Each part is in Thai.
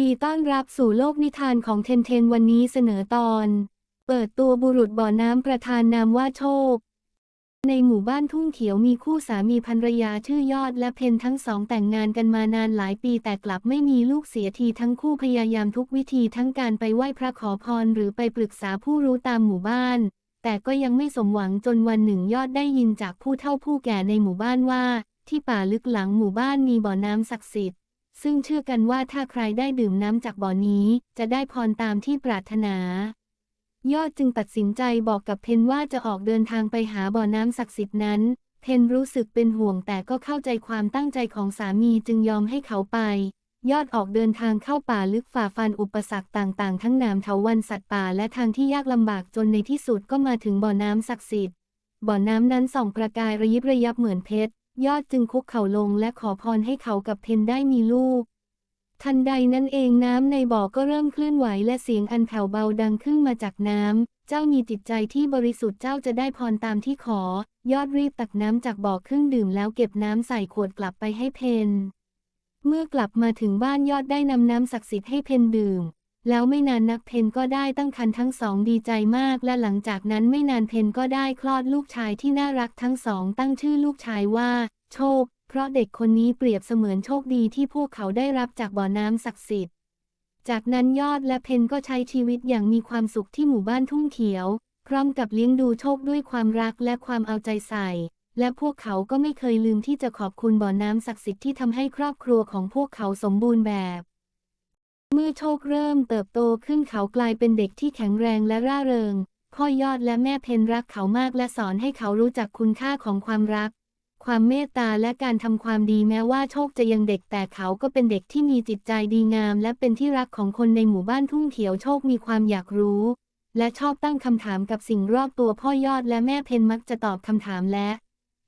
ดีต้อนรับสู่โลกนิทานของเทนเทนวันนี้เสนอตอน เปิดตัวบุรุษบ่อน้ำประธานนามว่าโชค ในหมู่บ้านทุ่งเขียวมีคู่สามีภรรยาชื่อยอดและเพนทั้งสองแต่งงานกันมานานหลายปีแต่กลับไม่มีลูกเสียทีทั้งคู่พยายามทุกวิธีทั้งการไปไหว้พระขอพรหรือไปปรึกษาผู้รู้ตามหมู่บ้าน แต่ก็ยังไม่สมหวังจนวันหนึ่งยอดได้ยินจากผู้เฒ่าผู้แก่ในหมู่บ้านว่า ที่ป่าลึกหลังหมู่บ้านมีบ่อน้ำศักดิ์สิทธิ์ ซึ่งเชื่อกันว่าถ้าใครได้ดื่มน้ำจากบ่อนี้ จะได้พรตามที่ปรารถนา ยอดจึงตัดสินใจบอกกับเพนว่าจะออกเดินทางไปหาบ่อน้ำศักดิ์สิทธิ์นั้น เพนรู้สึกเป็นห่วงแต่ก็เข้าใจความตั้งใจของสามีจึงยอมให้เขาไป ยอดออกเดินทางเข้าป่าลึกฝ่าฟันอุปสรรคต่างๆ ทั้งนามเถาวันสัตว์ป่าและทางที่ยากลำบากจนในที่สุดก็มาถึงบ่อน้ำศักดิ์สิทธิ์ บ่อน้ำนั้นส่องประกายระยิบระยับเหมือนเพชร ยอดจึงคุกเข่าลงและขอพรให้เขากับเพนได้มีลูก ทันใดนั้นเองน้ำในบ่อก็เริ่มเคลื่อนไหวและเสียงอันแผ่วเบาดังขึ้นมาจากน้ำ เจ้ามีจิตใจที่บริสุทธิ์เจ้าจะได้พรตามที่ขอ ยอดรีบตักน้ำจากบ่อครึ่งดื่มแล้วเก็บน้ำใส่ขวดกลับไปให้เพน เมื่อกลับมาถึงบ้านยอดได้นำน้ำศักดิ์สิทธิ์ให้เพนดื่ม แล้วไม่นานนักเพนก็ได้ตั้งครรภ์ทั้งสองดีใจมาก และหลังจากนั้นไม่นานเพนก็ได้คลอดลูกชายที่น่ารักทั้งสองตั้งชื่อลูกชายว่า โชค เพราะเด็กคนนี้เปรียบเสมือนโชคดีที่พวกเขาได้รับจากบ่อน้ำศักดิ์สิทธิ์ จากนั้นยอดและเพนก็ใช้ชีวิตอย่างมีความสุขที่หมู่บ้านทุ่งเขียว พร้อมกับเลี้ยงดูโชคด้วยความรักและความเอาใจใส่ และพวกเขาก็ไม่เคยลืมที่จะขอบคุณบ่อน้ำศักดิ์สิทธิ์ที่ทำให้ครอบครัวของพวกเขาสมบูรณ์แบบ เมื่อโชคเริ่มเติบโตขึ้นเขากลายเป็นเด็กที่แข็งแรงและร่าเริง พ่อยอดและแม่เพนรักเขามากและสอนให้เขารู้จักคุณค่าของความรัก ความเมตตาและการทำความดีแม้ว่าโชคจะยังเด็กแต่เขาก็เป็นเด็กที่มีจิตใจดีงาม และเป็นที่รักของคนในหมู่บ้านทุ่งเขียวโชคมีความอยากรู้ และชอบตั้งคำถามกับสิ่งรอบตัวพ่อยอดและแม่เพนมักจะตอบคำถามและ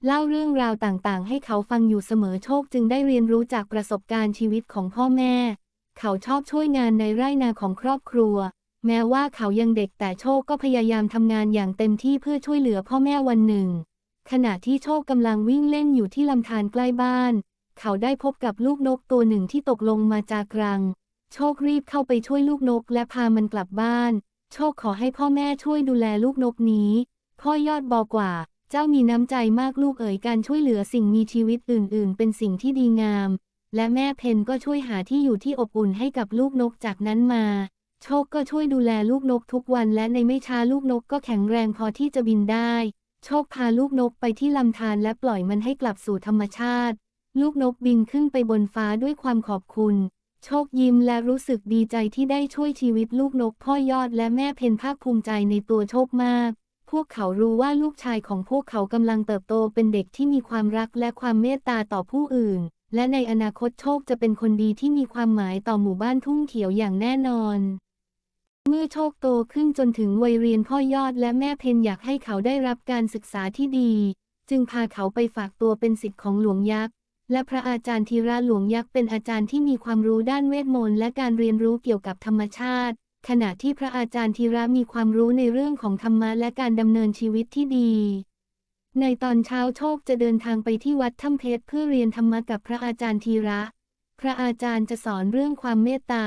เล่าเรื่องราวต่างๆ ให้เขาฟังอยู่เสมอโชคจึงได้เรียนรู้จากประสบการณ์ชีวิตของพ่อแม่ เขาชอบช่วยงานในไร่นาของครอบครัว แม้ว่าเขายังเด็กแต่โชคก็พยายามทำงานอย่างเต็มที่เพื่อช่วยเหลือพ่อแม่วันหนึ่ง ขณะที่โชคกำลังวิ่งเล่นอยู่ที่ลำธารใกล้บ้าน เขาได้พบกับลูกนกตัวหนึ่งที่ตกลงมาจากรัง โชครีบเข้าไปช่วยลูกนกและพามันกลับบ้าน โชคขอให้พ่อแม่ช่วยดูแลลูกนกนี้ พ่อยอดบอกว่า เจ้ามีน้ำใจมากลูกเอ๋ยการช่วยเหลือสิ่งมีชีวิตอื่น ๆ เป็นสิ่งที่ดีงาม และแม่เพนก็ช่วยหาที่อยู่ที่อบอุ่นให้กับลูกนกจากนั้นมา โชคก็ช่วยดูแลลูกนกทุกวันและในไม่ช้าลูกนกก็แข็งแรงพอที่จะบินได้ โชคพาลูกนกไปที่ลำธารและปล่อยมันให้กลับสู่ธรรมชาติ ลูกนกบินขึ้นไปบนฟ้าด้วยความขอบคุณ โชคยิ้มและรู้สึกดีใจที่ได้ช่วยชีวิตลูกนกพ่อยอดและแม่เพนภาคภูมิใจในตัวโชคมากพวกเขารู้ว่าลูกชายของพวกเขากำลังเติบโตเป็นเด็กที่มีความรักและความเมตตาต่อผู้อื่น และในอนาคตโชคจะเป็นคนดีที่มีความหมายต่อหมู่บ้านทุ่งเขียวอย่างแน่นอน เมื่อโชคโตขึ้นจนถึงวัยเรียนพ่อยอดและแม่เพนอยากให้เขาได้รับการศึกษาที่ดี จึงพาเขาไปฝากตัวเป็นศิษย์ของหลวงยักษ์และพระอาจารย์ธีระหลวงยักษ์เป็นอาจารย์ที่มีความรู้ด้านเวทมนต์และการเรียนรู้เกี่ยวกับธรรมชาติ ขณะที่พระอาจารย์ธีระมีความรู้ในเรื่องของธรรมะและการดำเนินชีวิตที่ดี ในตอนเช้าโชคจะเดินทางไปที่วัดถ้ำเพชรเพื่อเรียนธรรมะกับพระอาจารย์ธีระ พระอาจารย์จะสอนเรื่องความเมตตา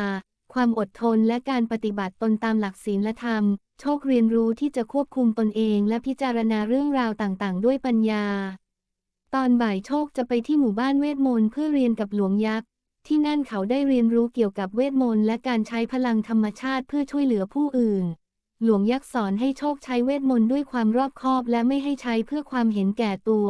ความอดทนและการปฏิบัติตนตามหลักศีลธรรม โชคเรียนรู้ที่จะควบคุมตนเองและพิจารณาเรื่องราวต่างๆ ด้วยปัญญา ตอนบ่ายโชคจะไปที่หมู่บ้านเวทมนต์เพื่อเรียนกับหลวงยักษ์ที่นั่นเขาได้เรียนรู้เกี่ยวกับเวทมนต์และการใช้พลังธรรมชาติเพื่อช่วยเหลือผู้อื่น หลวงยักษ์สอนให้โชคใช้เวทมนต์ด้วยความรอบคอบและไม่ให้ใช้เพื่อความเห็นแก่ตัว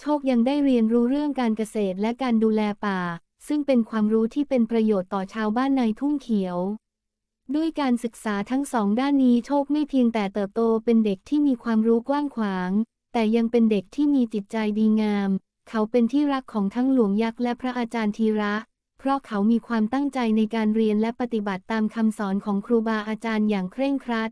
โชคยังได้เรียนรู้เรื่องการเกษตรและการดูแลป่า ซึ่งเป็นความรู้ที่เป็นประโยชน์ต่อชาวบ้านในทุ่งเขียว ด้วยการศึกษาทั้งสองด้านนี้โชคไม่เพียงแต่เติบโตเป็นเด็กที่มีความรู้กว้างขวาง แต่ยังเป็นเด็กที่มีจิตใจดีงาม เขาเป็นที่รักของทั้งหลวงยักษ์และพระอาจารย์ธีระเพราะเขามีความตั้งใจในการเรียนและปฏิบัติตามคำสอนของครูบาอาจารย์อย่างเคร่งครัด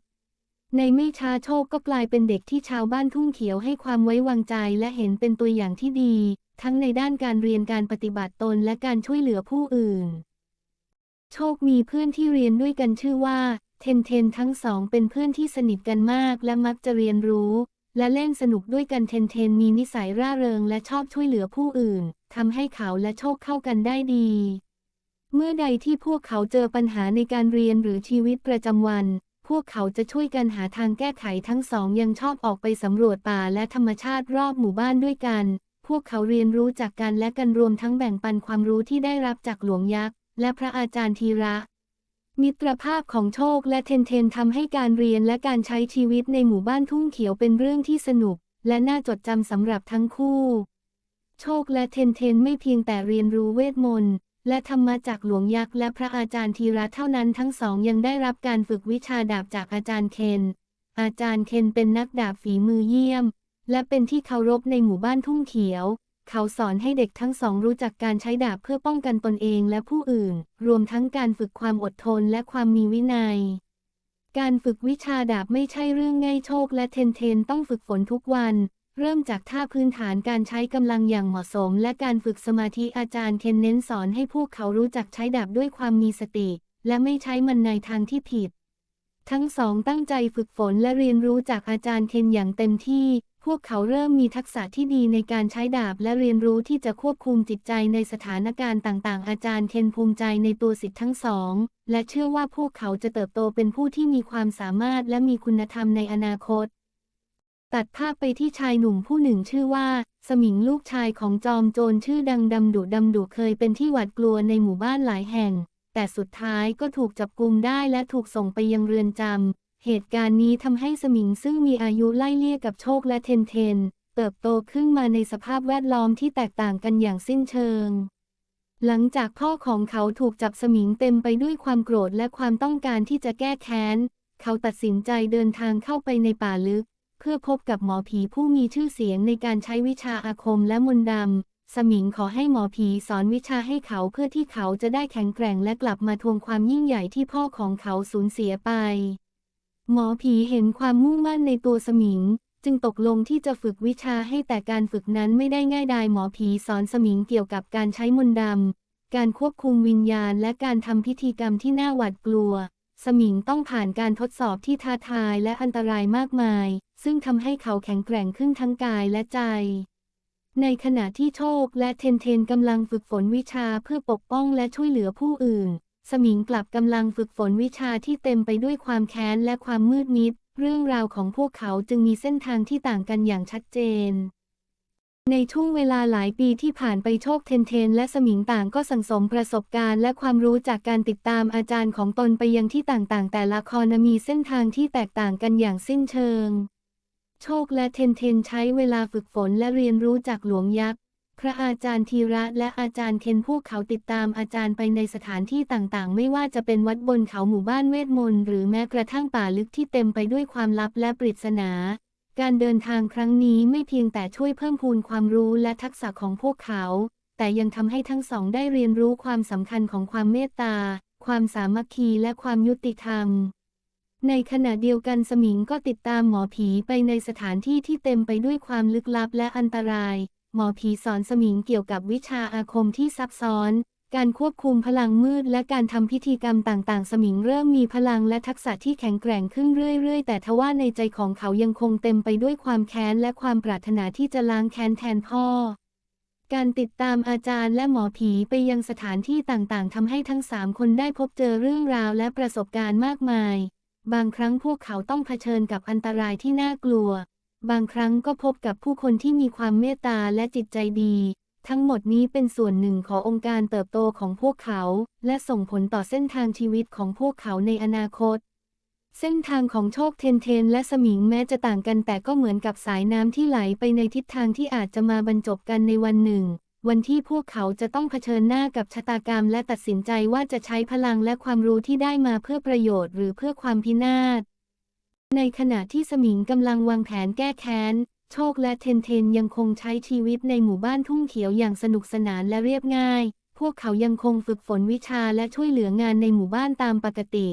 ในไม่ช้าโชคก็กลายเป็นเด็กที่ชาวบ้านทุ่งเขียวให้ความไว้วางใจและเห็นเป็นตัวอย่างที่ดี ทั้งในด้านการเรียนการปฏิบัติตนและการช่วยเหลือผู้อื่น โชคมีเพื่อนที่เรียนด้วยกันชื่อว่า เทนเทนทั้งสองเป็นเพื่อนที่สนิทกันมากและมักจะเรียนรู้ และเล่นสนุกด้วยกันเทนเทนมีนิสัยร่าเริงและชอบช่วยเหลือผู้อื่นทำให้เขาและโชคเข้ากันได้ดี เมื่อใดที่พวกเขาเจอปัญหาในการเรียนหรือชีวิตประจำวัน พวกเขาจะช่วยกันหาทางแก้ไขทั้งสองยังชอบออกไปสำรวจป่าและธรรมชาติรอบหมู่บ้านด้วยกัน พวกเขาเรียนรู้จากกันและกันรวมทั้งแบ่งปันความรู้ที่ได้รับจากหลวงยักษ์ และพระอาจารย์ธีระ มิตรภาพของโชคและเทนเทนทำให้การเรียนและการใช้ชีวิตในหมู่บ้านทุ่งเขียวเป็นเรื่องที่สนุก และน่าจดจำสำหรับทั้งคู่ โชคและเทนเทนไม่เพียงแต่เรียนรู้เวทมนต์ และธรรมะจากหลวงยักษ์และพระอาจารย์ธีระเท่านั้นทั้งสองยังได้รับการฝึกวิชาดาบจากอาจารย์เคน อาจารย์เคนเป็นนักดาบฝีมือเยี่ยม และเป็นที่เคารพในหมู่บ้านทุ่งเขียว เขาสอนให้เด็กทั้งสองรู้จักการใช้ดาบเพื่อป้องกันตนเองและผู้อื่น รวมทั้งการฝึกความอดทนและความมีวินัย การฝึกวิชาดาบไม่ใช่เรื่องง่ายโชคและเทนเทนต้องฝึกฝนทุกวัน เริ่มจากท่าพื้นฐานการใช้กำลังอย่างเหมาะสม และการฝึกสมาธิอาจารย์เคนเน้นสอนให้พวกเขารู้จักใช้ดาบด้วยความมีสติ และไม่ใช้มันในทางที่ผิด ทั้งสองตั้งใจฝึกฝนและเรียนรู้จากอาจารย์เคนอย่างเต็มที่ พวกเขาเริ่มมีทักษะที่ดีในการใช้ดาบและเรียนรู้ที่จะควบคุมจิตใจในสถานการณ์ต่าง ๆ อาจารย์เคนภูมิใจในตัวสิทธิ์ทั้งสอง และเชื่อว่าพวกเขาจะเติบโตเป็นผู้ที่มีความสามารถและมีคุณธรรมในอนาคต ตัดภาพไปที่ชายหนุ่มผู้หนึ่งชื่อว่า สมิงลูกชายของจอมโจรชื่อดังดำดุดำดุเคยเป็นที่หวาดกลัวในหมู่บ้านหลายแห่ง แต่สุดท้ายก็ถูกจับกุมได้และถูกส่งไปยังเรือนจำ เหตุการณ์นี้ทำให้สมิงซึ่งมีอายุไล่เลี่ยกับโชคและเทนเทน เติบโตขึ้นมาในสภาพแวดล้อมที่แตกต่างกันอย่างสิ้นเชิง หลังจากพ่อของเขาถูกจับสมิงเต็มไปด้วยความโกรธและความต้องการที่จะแก้แค้น เขาตัดสินใจเดินทางเข้าไปในป่าลึก พื่อพบกับหมอผีผู้มีชื่อเสียงในการใช้วิชาอาคมและมนต์ดำ สมิงขอให้หมอผีสอนวิชาให้เขาเพื่อที่เขาจะได้แข็งแกร่งและกลับมาทวงความยิ่งใหญ่ที่พ่อของเขาสูญเสียไป หมอผีเห็นความมุ่งมั่นในตัวสมิง จึงตกลงที่จะฝึกวิชาให้แต่การฝึกนั้นไม่ได้ง่ายดายหมอผีสอนสมิงเกี่ยวกับการใช้มนต์ดำ การควบคุมวิญญาณและการทำพิธีกรรมที่น่าหวาดกลัว สมิงต้องผ่านการทดสอบที่ท้าทายและอันตรายมากมาย ซึ่งทำให้เขาแข็งแกร่งขึ้นทั้งกายและใจ ในขณะที่โชคและเทนเทนกำลังฝึกฝนวิชาเพื่อปกป้องและช่วยเหลือผู้อื่น สมิงกลับกำลังฝึกฝนวิชาที่เต็มไปด้วยความแค้นและความมืดมิด เรื่องราวของพวกเขาจึงมีเส้นทางที่ต่างกันอย่างชัดเจนในช่วงเวลาหลายปีที่ผ่านไปโชคเทนเทน และสมิงต่างก็สังสมประสบการณ์และความรู้จากการติดตามอาจารย์ของตนไปยังที่ต่างๆ แต่ละครมีเส้นทางที่แตกต่างกันอย่างสิ้นเชิง โชคและเทนเทนใช้เวลาฝึกฝนและเรียนรู้จากหลวงยักษ์ พระอาจารย์ธีระและอาจารย์เคนพวกเขาติดตามอาจารย์ไปในสถานที่ต่างๆ ไม่ว่าจะเป็นวัดบนเขาหมู่บ้านเวทมนต์หรือแม้กระทั่งป่าลึกที่เต็มไปด้วยความลับและปริศนา การเดินทางครั้งนี้ไม่เพียงแต่ช่วยเพิ่มพูนความรู้และทักษะของพวกเขา แต่ยังทำให้ทั้งสองได้เรียนรู้ความสำคัญของความเมตตา ความสามัคคีและความยุติธรรม ในขณะเดียวกันสมิงก็ติดตามหมอผีไปในสถานที่ที่เต็มไปด้วยความลึกลับและอันตราย หมอผีสอนสมิงเกี่ยวกับวิชาอาคมที่ซับซ้อน การควบคุมพลังมืดและการทำพิธีกรรมต่างๆ สมิงเริ่มมีพลังและทักษะที่แข็งแกร่งขึ้นเรื่อย ๆ แต่ทว่าในใจของเขายังคงเต็มไปด้วยความแค้นและความปรารถนาที่จะล้างแค้นแทนพ่อการติดตามอาจารย์และหมอผีไปยังสถานที่ต่างๆทำให้ทั้งสามคนได้พบเจอเรื่องราวและประสบการณ์มากมาย บางครั้งพวกเขาต้องเผชิญกับอันตรายที่น่ากลัว บางครั้งก็พบกับผู้คนที่มีความเมตตาและจิตใจดี ทั้งหมดนี้เป็นส่วนหนึ่งขององค์การเติบโตของพวกเขา และส่งผลต่อเส้นทางชีวิตของพวกเขาในอนาคต เส้นทางของโชคเทนเทน และสมิงแม้จะต่างกันแต่ก็เหมือนกับสายน้ำที่ไหลไปในทิศทางที่อาจจะมาบรรจบกันในวันหนึ่ง วันที่พวกเขาจะต้องเผชิญหน้ากับชะตากรรมและตัดสินใจว่าจะใช้พลังและความรู้ที่ได้มาเพื่อประโยชน์หรือเพื่อความพินาศ ในขณะที่สมิงกำลังวางแผนแก้แค้น โชคและเทนเทนยังคงใช้ชีวิตในหมู่บ้านทุ่งเขียวอย่างสนุกสนานและเรียบง่าย พวกเขายังคงฝึกฝนวิชาและช่วยเหลืองานในหมู่บ้านตามปกติ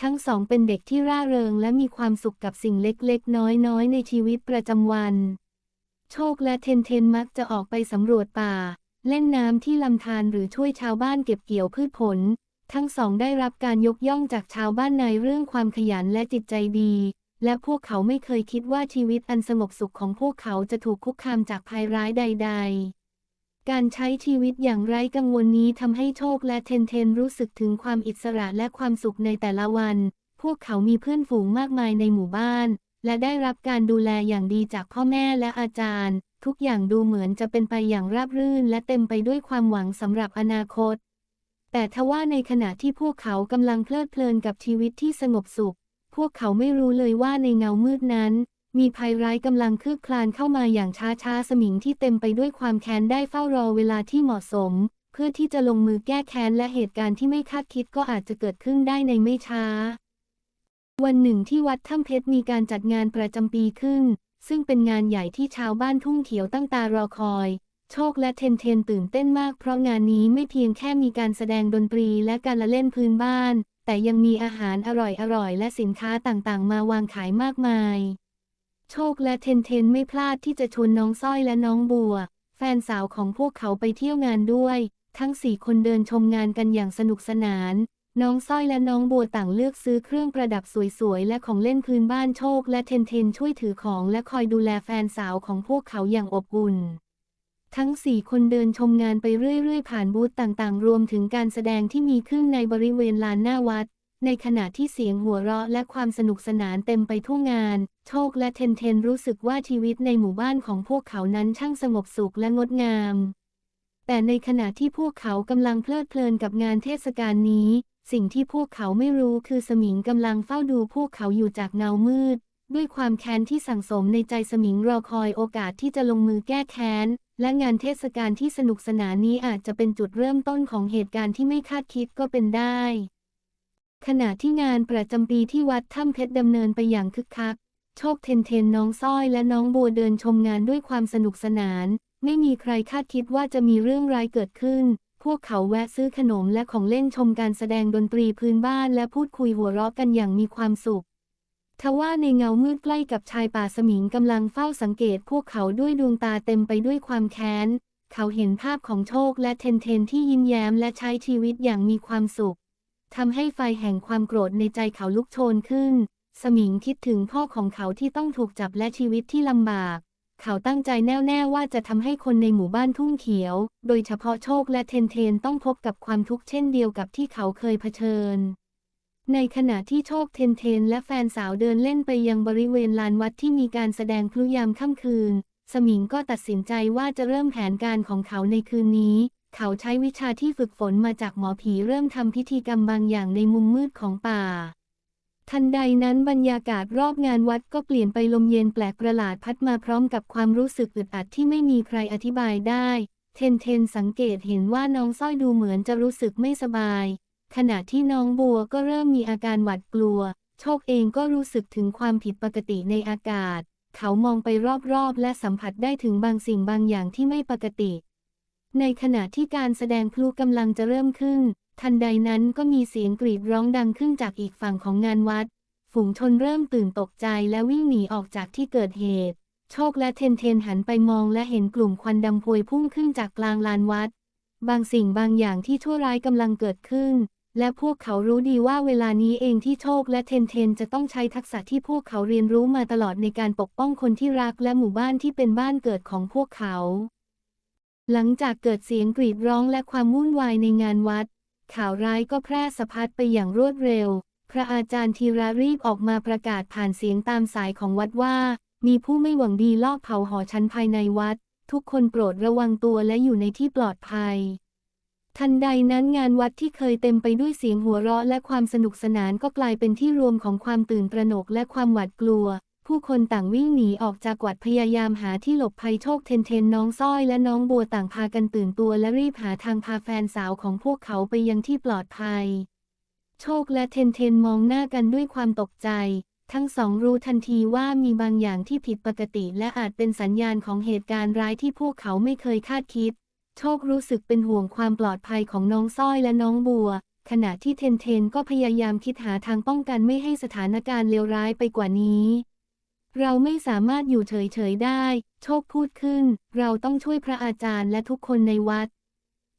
ทั้งสองเป็นเด็กที่ร่าเริงและมีความสุขกับสิ่งเล็กๆ น้อยๆ ในชีวิตประจำวัน โชคและเทนเทนมักจะออกไปสำรวจป่า เล่นน้ำที่ลำธารหรือช่วยชาวบ้านเก็บเกี่ยวพืชผล ทั้งสองได้รับการยกย่องจากชาวบ้านในเรื่องความขยันและจิตใจดี และพวกเขาไม่เคยคิดว่าชีวิตอันสงบสุขของพวกเขาจะถูกคุกคามจากภัยร้ายใด ๆการใช้ชีวิตอย่างไร้กังวลนี้ทำให้โชคและเทนเทนรู้สึกถึงความอิสระและความสุขในแต่ละวัน พวกเขามีเพื่อนฝูงมากมายในหมู่บ้าน และได้รับการดูแลอย่างดีจากพ่อแม่และอาจารย์ ทุกอย่างดูเหมือนจะเป็นไปอย่างราบรื่นและเต็มไปด้วยความหวังสำหรับอนาคต แต่ทว่าในขณะที่พวกเขากำลังเพลิดเพลินกับชีวิตที่สงบสุข พวกเขาไม่รู้เลยว่าในเงามืดนั้น มีภัยร้ายกำลังคืบคลานเข้ามาอย่างช้าช้าๆสมิงที่เต็มไปด้วยความแค้นได้เฝ้ารอเวลาที่เหมาะสม เพื่อที่จะลงมือแก้แค้นและเหตุการณ์ที่ไม่คาดคิดก็อาจจะเกิดขึ้นได้ในไม่ช้า วันหนึ่งที่วัดถ้ำเพชรมีการจัดงานประจำปีขึ้น ซึ่งเป็นงานใหญ่ที่ชาวบ้านทุ่งเขียวตั้งตารอคอย โชคและเทนเทนตื่นเต้นมากเพราะงานนี้ไม่เพียงแค่มีการแสดงดนตรีและการละเล่นพื้นบ้าน แต่ยังมีอาหารอร่อยๆ และสินค้าต่างๆ มาวางขายมากมาย โชคและเทนเทนไม่พลาดที่จะชวนน้องสร้อยและน้องบัว แฟนสาวของพวกเขาไปเที่ยวงานด้วย ทั้งสี่คนเดินชมงานกันอย่างสนุกสนาน น้องสร้อยและน้องบัวต่างเลือกซื้อเครื่องประดับสวยๆ และของเล่นพื้นบ้านโชค และเทนเทนช่วยถือของและคอยดูแลแฟนสาวของพวกเขาอย่างอบอุ่น ทั้งสี่คนเดินชมงานไปเรื่อยๆ ผ่านบูธต่างๆ รวมถึงการแสดงที่มีขึ้นในบริเวณลานหน้าวัด ในขณะที่เสียงหัวเราะและความสนุกสนานเต็มไปทั่วงาน โชคและเทนเทนรู้สึกว่าชีวิตในหมู่บ้านของพวกเขานั้นช่างสงบสุขและงดงาม แต่ในขณะที่พวกเขากำลังเพลิดเพลินกับงานเทศกาลนี้ สิ่งที่พวกเขาไม่รู้คือสมิงกำลังเฝ้าดูพวกเขาอยู่จากเงามืด ด้วยความแค้นที่สั่งสมในใจสมิงรอคอยโอกาสที่จะลงมือแก้แค้น และงานเทศกาลที่สนุกสนานนี้อาจจะเป็นจุดเริ่มต้นของเหตุการณ์ที่ไม่คาดคิดก็เป็นได้ ขณะที่งานประจำปีที่วัดถ้ำเพชรดำเนินไปอย่างคึกคัก โชคเทนเทนน้องสร้อยและน้องบัวเดินชมงานด้วยความสนุกสนาน ไม่มีใครคาดคิดว่าจะมีเรื่องร้ายเกิดขึ้น พวกเขาแวะซื้อขนมและของเล่นชมการแสดงดนตรีพื้นบ้านและพูดคุยหัวเราะกันอย่างมีความสุข ทว่าในเงามืดใกล้กับชายป่าสมิงกำลังเฝ้าสังเกตพวกเขาด้วยดวงตาเต็มไปด้วยความแค้น เขาเห็นภาพของโชคและเทนเทนที่ยิ้มแย้มและใช้ชีวิตอย่างมีความสุขทำให้ไฟแห่งความโกรธในใจเขาลุกโชนขึ้น สมิงคิดถึงพ่อของเขาที่ต้องถูกจับและชีวิตที่ลำบาก เขาตั้งใจแน่วแน่ว่าจะทำให้คนในหมู่บ้านทุ่งเขียว โดยเฉพาะโชคและเทนเทนต้องพบกับความทุกข์เช่นเดียวกับที่เขาเคยเผชิญ ในขณะที่โชคเทนเทนและแฟนสาวเดินเล่นไปยังบริเวณลานวัดที่มีการแสดงพลุยามค่ำคืน สมิงก็ตัดสินใจว่าจะเริ่มแผนการของเขาในคืนนี้ เขาใช้วิชาที่ฝึกฝนมาจากหมอผีเริ่มทำพิธีกรรมบางอย่างในมุมมืดของป่า ทันใดนั้นบรรยากาศรอบงานวัดก็เปลี่ยนไปลมเย็นแปลกประหลาดพัดมาพร้อมกับความรู้สึกอึดอัดที่ไม่มีใครอธิบายได้ เทนเทนสังเกตเห็นว่าน้องสร้อยดูเหมือนจะรู้สึกไม่สบาย ขณะที่น้องบัวก็เริ่มมีอาการหวาดกลัว โชคเองก็รู้สึกถึงความผิดปกติในอากาศ เขามองไปรอบๆ และสัมผัสได้ถึงบางสิ่งบางอย่างที่ไม่ปกติ ในขณะที่การแสดงพลุกำลังจะเริ่มขึ้น ทันใดนั้นก็มีเสียงกรีดร้องดังขึ้นจากอีกฝั่งของงานวัด ฝูงชนเริ่มตื่นตกใจและวิ่งหนีออกจากที่เกิดเหตุ โชคและเทนเทนหันไปมองและเห็นกลุ่มควันดำพวยพุ่งขึ้นจากกลางลานวัด บางสิ่งบางอย่างที่ชั่วร้ายกำลังเกิดขึ้น และพวกเขารู้ดีว่าเวลานี้เองที่โชคและเทนเทนจะต้องใช้ทักษะที่พวกเขาเรียนรู้มาตลอดในการปกป้องคนที่รักและหมู่บ้านที่เป็นบ้านเกิดของพวกเขา หลังจากเกิดเสียงกรีดร้องและความวุ่นวายในงานวัด ข่าวร้ายก็แพร่สะพัดไปอย่างรวดเร็ว พระอาจารย์ธีระรีบออกมาประกาศผ่านเสียงตามสายของวัดว่า มีผู้ไม่หวังดีลอบเผาหอชั้นภายในวัด ทุกคนโปรดระวังตัวและอยู่ในที่ปลอดภัย ทันใดนั้นงานวัดที่เคยเต็มไปด้วยเสียงหัวเราะและความสนุกสนานก็กลายเป็นที่รวมของความตื่นตระหนกและความหวาดกลัว ผู้คนต่างวิ่งหนีออกจากวัดพยายามหาที่หลบภัยโชคเทนเทนน้องสร้อยและน้องบัวต่างพากันตื่นตัวและรีบหาทางพาแฟนสาวของพวกเขาไปยังที่ปลอดภัย โชคและเทนเทนมองหน้ากันด้วยความตกใจ ทั้งสองรู้ทันทีว่ามีบางอย่างที่ผิดปกติ และอาจเป็นสัญญาณของเหตุการณ์ร้ายที่พวกเขาไม่เคยคาดคิด โชครู้สึกเป็นห่วงความปลอดภัยของน้องสร้อยและน้องบัวขณะที่เทนเทนก็พยายามคิดหาทางป้องกันไม่ให้สถานการณ์เลวร้ายไปกว่านี้ เราไม่สามารถอยู่เฉยๆได้ โชคพูดขึ้น เราต้องช่วยพระอาจารย์และทุกคนในวัด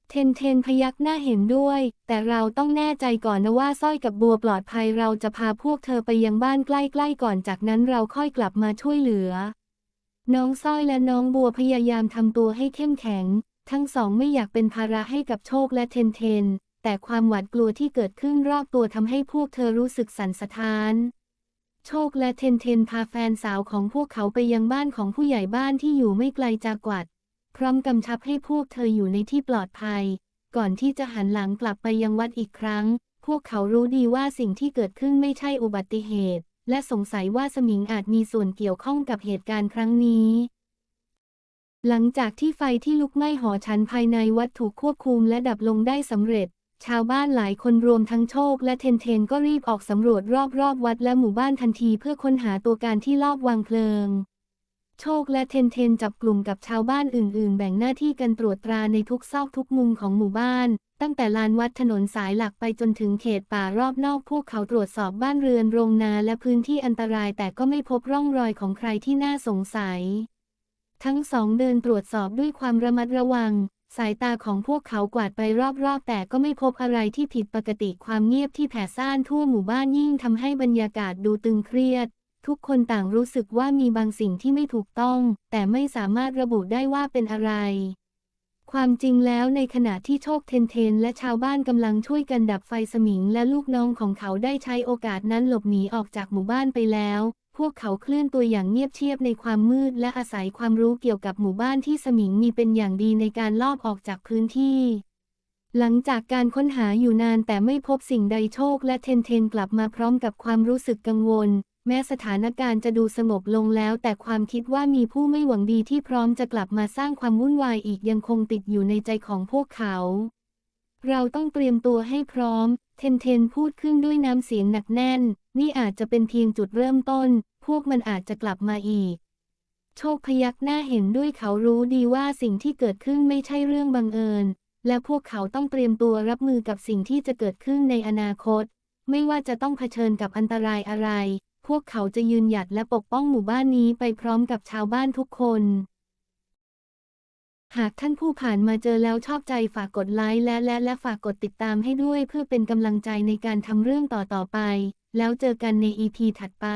เทนเทนพยักหน้าเห็นด้วย แต่เราต้องแน่ใจก่อนนะว่าสร้อยกับบัวปลอดภัยเราจะพาพวกเธอไปยังบ้านใกล้ๆก่อนจากนั้นเราค่อยกลับมาช่วยเหลือ น้องสร้อยและน้องบัวพยายามทำตัวให้เข้มแข็ง ทั้งสองไม่อยากเป็นภาระให้กับโชคและเทนเทน แต่ความหวาดกลัวที่เกิดขึ้นรอบตัวทำให้พวกเธอรู้สึกสั่นสะท้าน โชคและเทนเทนพาแฟนสาวของพวกเขาไปยังบ้านของผู้ใหญ่บ้านที่อยู่ไม่ไกลจากกวัด พร้อมกำชับให้พวกเธออยู่ในที่ปลอดภัย ก่อนที่จะหันหลังกลับไปยังวัดอีกครั้ง พวกเขารู้ดีว่าสิ่งที่เกิดขึ้นไม่ใช่อุบัติเหตุ และสงสัยว่าสมิงอาจมีส่วนเกี่ยวข้องกับเหตุการณ์ครั้งนี้หลังจากที่ไฟที่ลุกไหม้หอฉันภายในวัดถูกควบคุมและดับลงได้สำเร็จ ชาวบ้านหลายคนรวมทั้งโชคและเทนเทนก็รีบออกสำรวจรอบๆวัดและหมู่บ้านทันทีเพื่อค้นหาตัวการที่ลอบวางเพลิง โชคและเทนเทนจับกลุ่มกับชาวบ้านอื่นๆ แบ่งหน้าที่กันตรวจตราในทุกซอกทุกมุมของหมู่บ้าน ตั้งแต่ลานวัดถนนสายหลักไปจนถึงเขตป่ารอบนอกพวกเขาตรวจสอบบ้านเรือนโรงนาและพื้นที่อันตรายแต่ก็ไม่พบร่องรอยของใครที่น่าสงสัย ทั้งสองเดินตรวจสอบด้วยความระมัดระวัง สายตาของพวกเขากวาดไปรอบๆ แต่ก็ไม่พบอะไรที่ผิดปกติความเงียบที่แผ่ซ่านทั่วหมู่บ้านยิ่งทำให้บรรยากาศดูตึงเครียด ทุกคนต่างรู้สึกว่ามีบางสิ่งที่ไม่ถูกต้อง แต่ไม่สามารถระบุได้ว่าเป็นอะไร ความจริงแล้วในขณะที่โชคเทนเทน และชาวบ้านกำลังช่วยกันดับไฟสมิง และลูกน้องของเขาได้ใช้โอกาสนั้นหลบหนีออกจากหมู่บ้านไปแล้ว พวกเขาเคลื่อนตัวอย่างเงียบเชียบในความมืด และอาศัยความรู้เกี่ยวกับหมู่บ้านที่สมิงมีเป็นอย่างดีในการลอบออกจากพื้นที่ หลังจากการค้นหาอยู่นานแต่ไม่พบสิ่งใดโชค และเทนเทนกลับมาพร้อมกับความรู้สึกกังวล แม้สถานการณ์จะดูสงบลงแล้ว แต่ความคิดว่ามีผู้ไม่หวังดีที่พร้อมจะกลับมาสร้างความวุ่นวายอีกยังคงติดอยู่ในใจของพวกเขา เราต้องเตรียมตัวให้พร้อม เทนเทนพูดขึ้นด้วยน้ำเสียงหนักแน่น นี่อาจจะเป็นเพียงจุดเริ่มต้น พวกมันอาจจะกลับมาอีก โชคพยักหน้าเห็นด้วยเขารู้ดีว่าสิ่งที่เกิดขึ้นไม่ใช่เรื่องบังเอิญ และพวกเขาต้องเตรียมตัวรับมือกับสิ่งที่จะเกิดขึ้นในอนาคต ไม่ว่าจะต้องเผชิญกับอันตรายอะไร พวกเขาจะยืนหยัดและปกป้องหมู่บ้านนี้ไปพร้อมกับชาวบ้านทุกคน หากท่านผู้ผ่านมาเจอแล้วชอบใจฝากกดไลค์และและและฝากกดติดตามให้ด้วยเพื่อเป็นกำลังใจในการทำเรื่องต่อๆไป แล้วเจอกันในอีพีถัดไป